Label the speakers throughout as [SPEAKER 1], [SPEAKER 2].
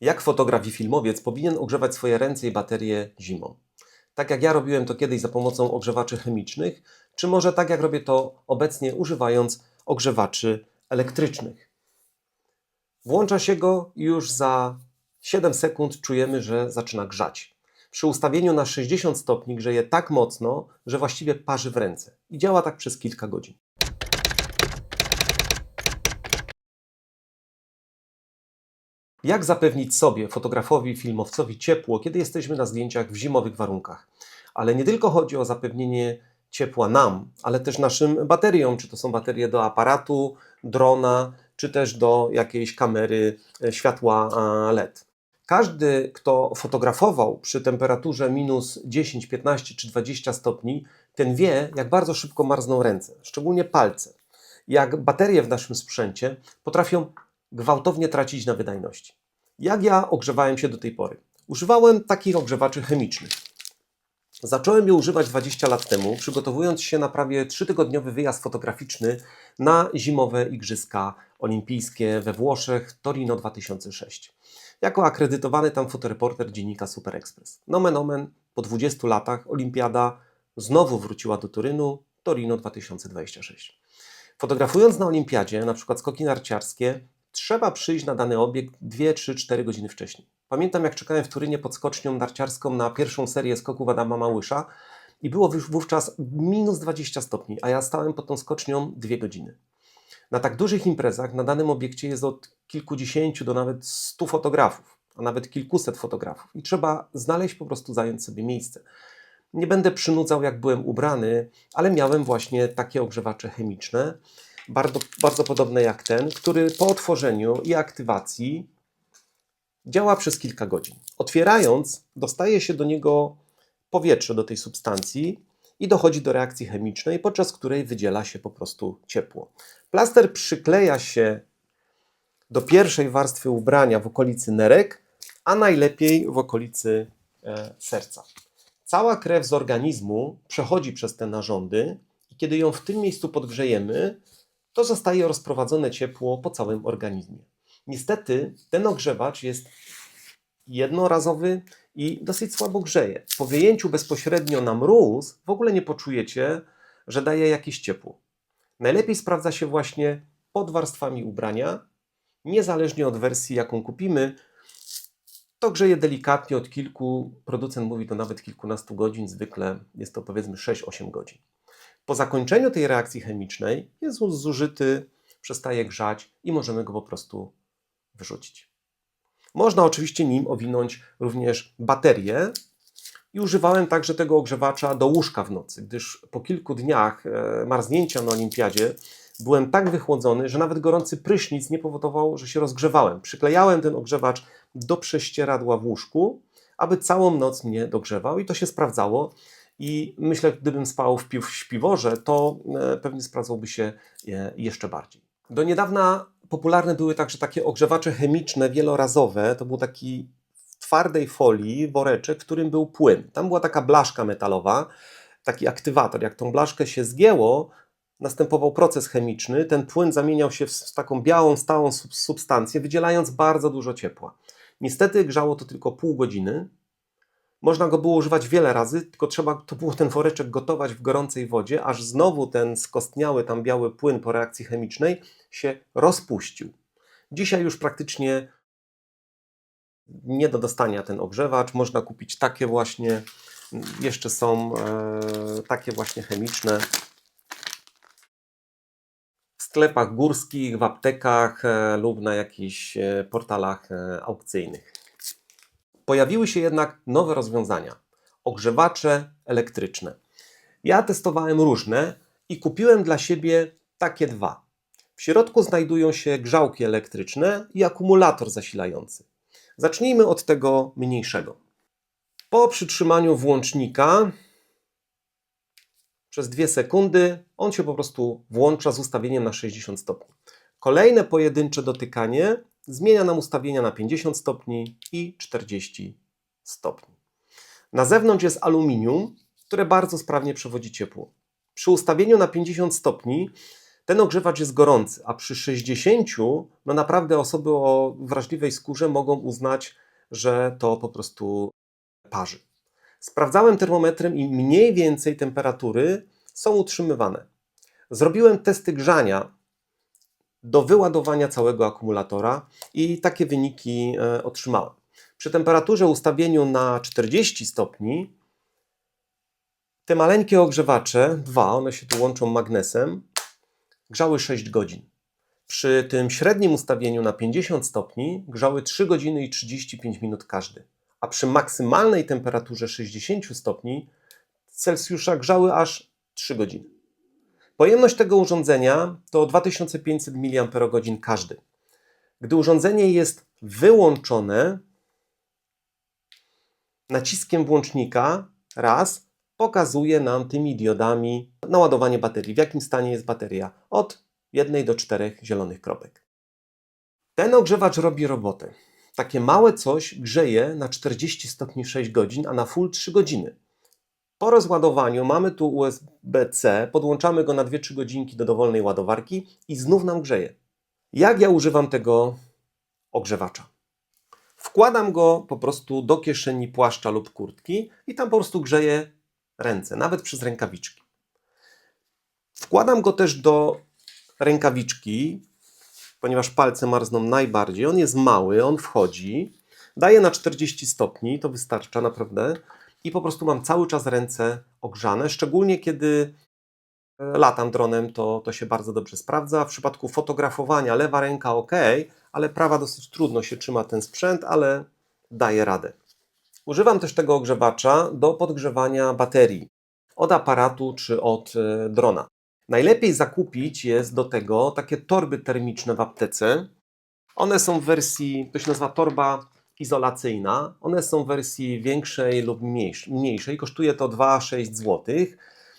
[SPEAKER 1] Jak fotograf i filmowiec powinien ogrzewać swoje ręce i baterie zimą? Tak jak ja robiłem to kiedyś za pomocą ogrzewaczy chemicznych, czy może tak jak robię to obecnie używając ogrzewaczy elektrycznych? Włącza się go i już za 7 sekund czujemy, że zaczyna grzać. Przy ustawieniu na 60 stopni grzeje tak mocno, że właściwie parzy w ręce. I działa tak przez kilka godzin. Jak zapewnić sobie, fotografowi, filmowcowi ciepło, kiedy jesteśmy na zdjęciach w zimowych warunkach? Ale nie tylko chodzi o zapewnienie ciepła nam, ale też naszym bateriom, czy to są baterie do aparatu, drona, czy też do jakiejś kamery e, światła LED. Każdy, kto fotografował przy temperaturze minus 10, 15 czy 20 stopni, ten wie, jak bardzo szybko marzną ręce, szczególnie palce. Jak baterie w naszym sprzęcie potrafią gwałtownie tracić na wydajności. Jak ja ogrzewałem się do tej pory? Używałem takich ogrzewaczy chemicznych. Zacząłem je używać 20 lat temu, przygotowując się na prawie trzytygodniowy wyjazd fotograficzny na zimowe Igrzyska Olimpijskie we Włoszech Torino 2006. Jako akredytowany tam fotoreporter dziennika Super Express. Nomen omen, po 20 latach olimpiada znowu wróciła do Turynu, Torino 2026. Fotografując na olimpiadzie, na przykład skoki narciarskie, trzeba przyjść na dany obiekt 2, 3, 4 godziny wcześniej. Pamiętam, jak czekałem w Turynie pod skocznią narciarską na pierwszą serię skoków Adama Małysza i było już wówczas minus 20 stopni, a ja stałem pod tą skocznią 2 godziny. Na tak dużych imprezach na danym obiekcie jest od kilkudziesięciu do nawet stu fotografów, a nawet kilkuset fotografów i trzeba znaleźć po prostu, zająć sobie miejsce. Nie będę przynudzał, jak byłem ubrany, ale miałem właśnie takie ogrzewacze chemiczne, bardzo, bardzo podobne jak ten, który po otworzeniu i aktywacji działa przez kilka godzin. Otwierając, dostaje się do niego powietrze, do tej substancji i dochodzi do reakcji chemicznej, podczas której wydziela się po prostu ciepło. Plaster przykleja się do pierwszej warstwy ubrania w okolicy nerek, a najlepiej w okolicy e, serca. Cała krew z organizmu przechodzi przez te narządy i kiedy ją w tym miejscu podgrzejemy, to zostaje rozprowadzone ciepło po całym organizmie. Niestety ten ogrzewacz jest jednorazowy i dosyć słabo grzeje. Po wyjęciu bezpośrednio na mróz w ogóle nie poczujecie, że daje jakieś ciepło. Najlepiej sprawdza się właśnie pod warstwami ubrania, niezależnie od wersji, jaką kupimy. To grzeje delikatnie od kilku, producent mówi to nawet kilkunastu godzin, zwykle jest to powiedzmy 6-8 godzin. Po zakończeniu tej reakcji chemicznej jest on zużyty, przestaje grzać i możemy go po prostu wyrzucić. Można oczywiście nim owinąć również baterię i używałem także tego ogrzewacza do łóżka w nocy, gdyż po kilku dniach e, marznięcia na olimpiadzie byłem tak wychłodzony, że nawet gorący prysznic nie powodował, że się rozgrzewałem. Przyklejałem ten ogrzewacz do prześcieradła w łóżku, aby całą noc mnie dogrzewał i to się sprawdzało. I myślę, gdybym spał w, pi w śpiworze, to e, pewnie sprawdzałby się e, jeszcze bardziej. Do niedawna popularne były także takie ogrzewacze chemiczne wielorazowe. To był taki w twardej folii woreczek, w którym był płyn. Tam była taka blaszka metalowa, taki aktywator. Jak tą blaszkę się zgięło, następował proces chemiczny. Ten płyn zamieniał się w taką białą, stałą substancję, wydzielając bardzo dużo ciepła. Niestety grzało to tylko pół godziny. Można go było używać wiele razy, tylko trzeba to było ten woreczek gotować w gorącej wodzie, aż znowu ten skostniały tam biały płyn po reakcji chemicznej się rozpuścił. Dzisiaj już praktycznie nie do dostania ten ogrzewacz. Można kupić takie właśnie, jeszcze są e, takie właśnie chemiczne w sklepach górskich, w aptekach e, lub na jakichś e, portalach e, aukcyjnych. Pojawiły się jednak nowe rozwiązania ogrzewacze elektryczne. Ja testowałem różne i kupiłem dla siebie takie dwa. W środku znajdują się grzałki elektryczne i akumulator zasilający. Zacznijmy od tego mniejszego. Po przytrzymaniu włącznika przez 2 sekundy on się po prostu włącza z ustawieniem na 60 stopni. Kolejne pojedyncze dotykanie zmienia nam ustawienia na 50 stopni i 40 stopni. Na zewnątrz jest aluminium, które bardzo sprawnie przewodzi ciepło. Przy ustawieniu na 50 stopni Ten ogrzewacz jest gorący, a przy 60 no naprawdę osoby o wrażliwej skórze mogą uznać, że to po prostu parzy. Sprawdzałem termometrem i mniej więcej temperatury są utrzymywane. Zrobiłem testy grzania do wyładowania całego akumulatora i takie wyniki e, otrzymałem. Przy temperaturze ustawieniu na 40 stopni te maleńkie ogrzewacze, dwa, one się tu łączą magnesem, grzały 6 godzin. Przy tym średnim ustawieniu na 50 stopni grzały 3 godziny i 35 minut każdy. A przy maksymalnej temperaturze 60 stopni Celsjusza grzały aż 3 godziny. Pojemność tego urządzenia to 2500 mAh każdy. Gdy urządzenie jest wyłączone, naciskiem włącznika raz pokazuje nam tymi diodami naładowanie baterii. W jakim stanie jest bateria? Od 1 do 4 zielonych kropek. Ten ogrzewacz robi robotę. Takie małe coś grzeje na 40 stopni 6 godzin, a na full 3 godziny. Po rozładowaniu mamy tu USB-C, podłączamy go na 2-3 godzinki do dowolnej ładowarki i znów nam grzeje. Jak ja używam tego ogrzewacza? Wkładam go po prostu do kieszeni płaszcza lub kurtki i tam po prostu grzeje ręce, nawet przez rękawiczki. Wkładam go też do rękawiczki, ponieważ palce marzną najbardziej. On jest mały, on wchodzi, daje na 40 stopni, to wystarcza naprawdę. I po prostu mam cały czas ręce ogrzane, szczególnie kiedy e, latam dronem, to, to się bardzo dobrze sprawdza. W przypadku fotografowania lewa ręka ok, ale prawa dosyć trudno się trzyma ten sprzęt, ale daje radę. Używam też tego ogrzewacza do podgrzewania baterii od aparatu czy od e, drona. Najlepiej zakupić jest do tego takie torby termiczne w aptece. One są w wersji, to się nazywa torba izolacyjna. One są w wersji większej lub mniejszej. Kosztuje to 2-6 zł.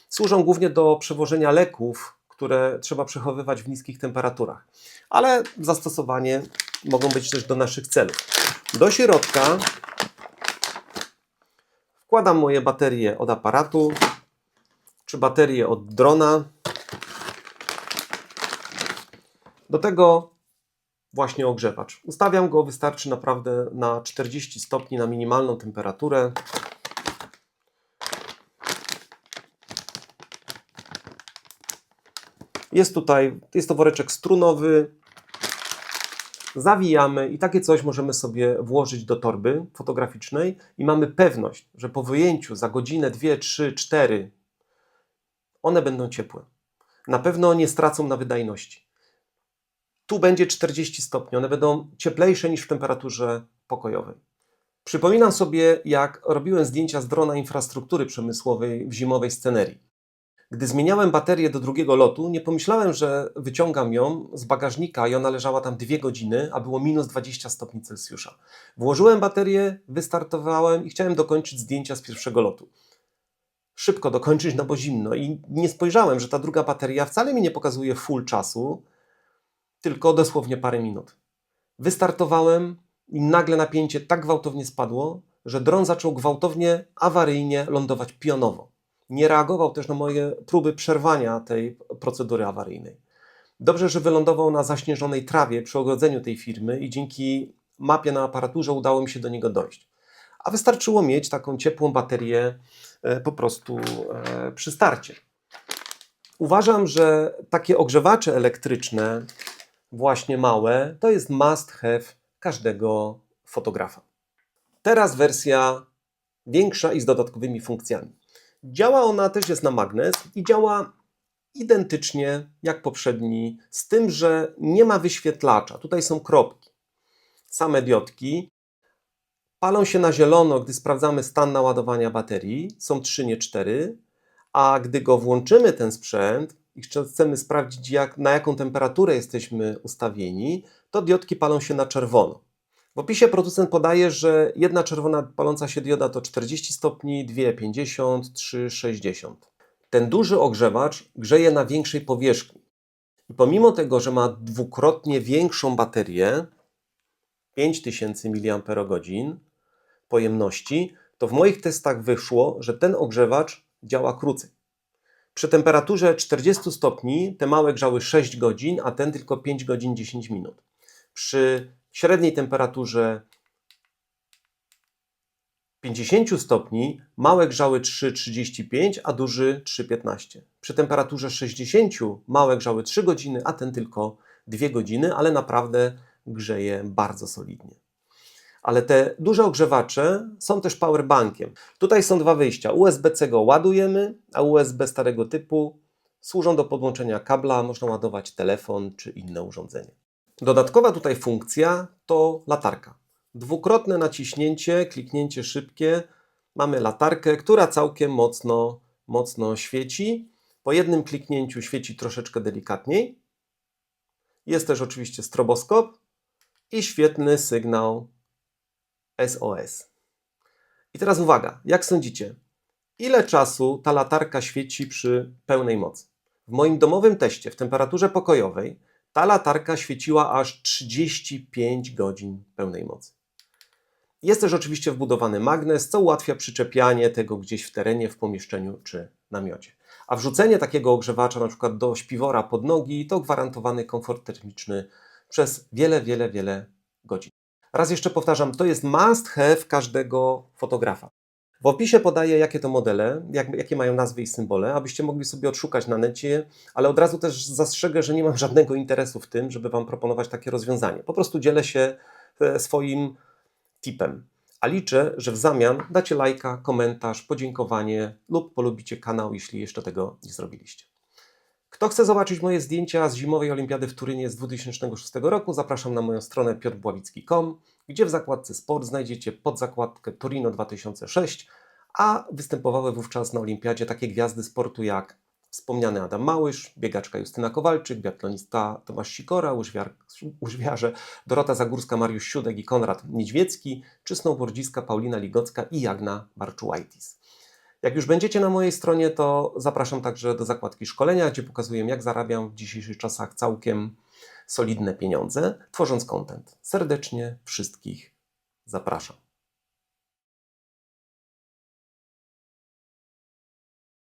[SPEAKER 1] Służą głównie do przewożenia leków, które trzeba przechowywać w niskich temperaturach. Ale zastosowanie mogą być też do naszych celów. Do środka wkładam moje baterie od aparatu, czy baterie od drona. Do tego właśnie ogrzewacz. Ustawiam go, wystarczy naprawdę na 40 stopni na minimalną temperaturę. Jest tutaj, jest to woreczek strunowy. Zawijamy i takie coś możemy sobie włożyć do torby fotograficznej i mamy pewność, że po wyjęciu za godzinę, dwie, trzy, cztery one będą ciepłe. Na pewno nie stracą na wydajności. Tu będzie 40 stopni, one będą cieplejsze niż w temperaturze pokojowej. Przypominam sobie, jak robiłem zdjęcia z drona infrastruktury przemysłowej w zimowej scenerii. Gdy zmieniałem baterię do drugiego lotu, nie pomyślałem, że wyciągam ją z bagażnika i ona leżała tam dwie godziny, a było minus 20 stopni Celsjusza. Włożyłem baterię, wystartowałem i chciałem dokończyć zdjęcia z pierwszego lotu. Szybko dokończyć, no bo zimno. I nie spojrzałem, że ta druga bateria wcale mi nie pokazuje full czasu, tylko dosłownie parę minut. Wystartowałem i nagle napięcie tak gwałtownie spadło, że dron zaczął gwałtownie, awaryjnie lądować pionowo. Nie reagował też na moje próby przerwania tej procedury awaryjnej. Dobrze, że wylądował na zaśnieżonej trawie przy ogrodzeniu tej firmy i dzięki mapie na aparaturze udało mi się do niego dojść. A wystarczyło mieć taką ciepłą baterię e, po prostu e, przy starcie. Uważam, że takie ogrzewacze elektryczne właśnie małe, to jest must have każdego fotografa. Teraz wersja większa i z dodatkowymi funkcjami. Działa ona też jest na magnes i działa identycznie jak poprzedni, z tym, że nie ma wyświetlacza. Tutaj są kropki. Same diodki palą się na zielono, gdy sprawdzamy stan naładowania baterii. Są 3, nie 4. A gdy go włączymy, ten sprzęt, i chcemy sprawdzić, jak, na jaką temperaturę jesteśmy ustawieni, to diodki palą się na czerwono. W opisie producent podaje, że jedna czerwona paląca się dioda to 40 stopni, dwie 50, trzy 60. Ten duży ogrzewacz grzeje na większej powierzchni. I pomimo tego, że ma dwukrotnie większą baterię, 5000 mAh pojemności, to w moich testach wyszło, że ten ogrzewacz działa krócej. Przy temperaturze 40 stopni te małe grzały 6 godzin, a ten tylko 5 godzin 10 minut. Przy średniej temperaturze 50 stopni małe grzały 3,35, a duży 3,15. Przy temperaturze 60 małe grzały 3 godziny, a ten tylko 2 godziny, ale naprawdę grzeje bardzo solidnie. Ale te duże ogrzewacze są też powerbankiem. Tutaj są dwa wyjścia. USB-C go ładujemy, a USB starego typu służą do podłączenia kabla, można ładować telefon czy inne urządzenie. Dodatkowa tutaj funkcja to latarka. Dwukrotne naciśnięcie, kliknięcie szybkie, mamy latarkę, która całkiem mocno, mocno świeci. Po jednym kliknięciu świeci troszeczkę delikatniej. Jest też oczywiście stroboskop i świetny sygnał SOS. I teraz uwaga, jak sądzicie, ile czasu ta latarka świeci przy pełnej mocy? W moim domowym teście w temperaturze pokojowej ta latarka świeciła aż 35 godzin pełnej mocy. Jest też oczywiście wbudowany magnes, co ułatwia przyczepianie tego gdzieś w terenie, w pomieszczeniu czy namiocie. A wrzucenie takiego ogrzewacza na przykład do śpiwora pod nogi to gwarantowany komfort termiczny przez wiele, wiele, wiele godzin. Raz jeszcze powtarzam, to jest must have każdego fotografa. W opisie podaję, jakie to modele, jak, jakie mają nazwy i symbole, abyście mogli sobie odszukać na necie, ale od razu też zastrzegę, że nie mam żadnego interesu w tym, żeby Wam proponować takie rozwiązanie. Po prostu dzielę się e, swoim tipem. A liczę, że w zamian dacie lajka, komentarz, podziękowanie lub polubicie kanał, jeśli jeszcze tego nie zrobiliście. Kto chce zobaczyć moje zdjęcia z zimowej olimpiady w Turynie z 2006 roku, zapraszam na moją stronę piorbławicki.com, gdzie w zakładce Sport znajdziecie podzakładkę Torino 2006, a występowały wówczas na olimpiadzie takie gwiazdy sportu jak wspomniany Adam Małysz, biegaczka Justyna Kowalczyk, biatlonista Tomasz Sikora, łyżwiar, łyżwiarze Dorota Zagórska, Mariusz Siódek i Konrad Niedźwiecki, czy snowboardziska Paulina Ligocka i Jagna Barczułajtis. Jak już będziecie na mojej stronie, to zapraszam także do zakładki szkolenia, gdzie pokazuję, jak zarabiam w dzisiejszych czasach całkiem solidne pieniądze, tworząc content. Serdecznie wszystkich zapraszam.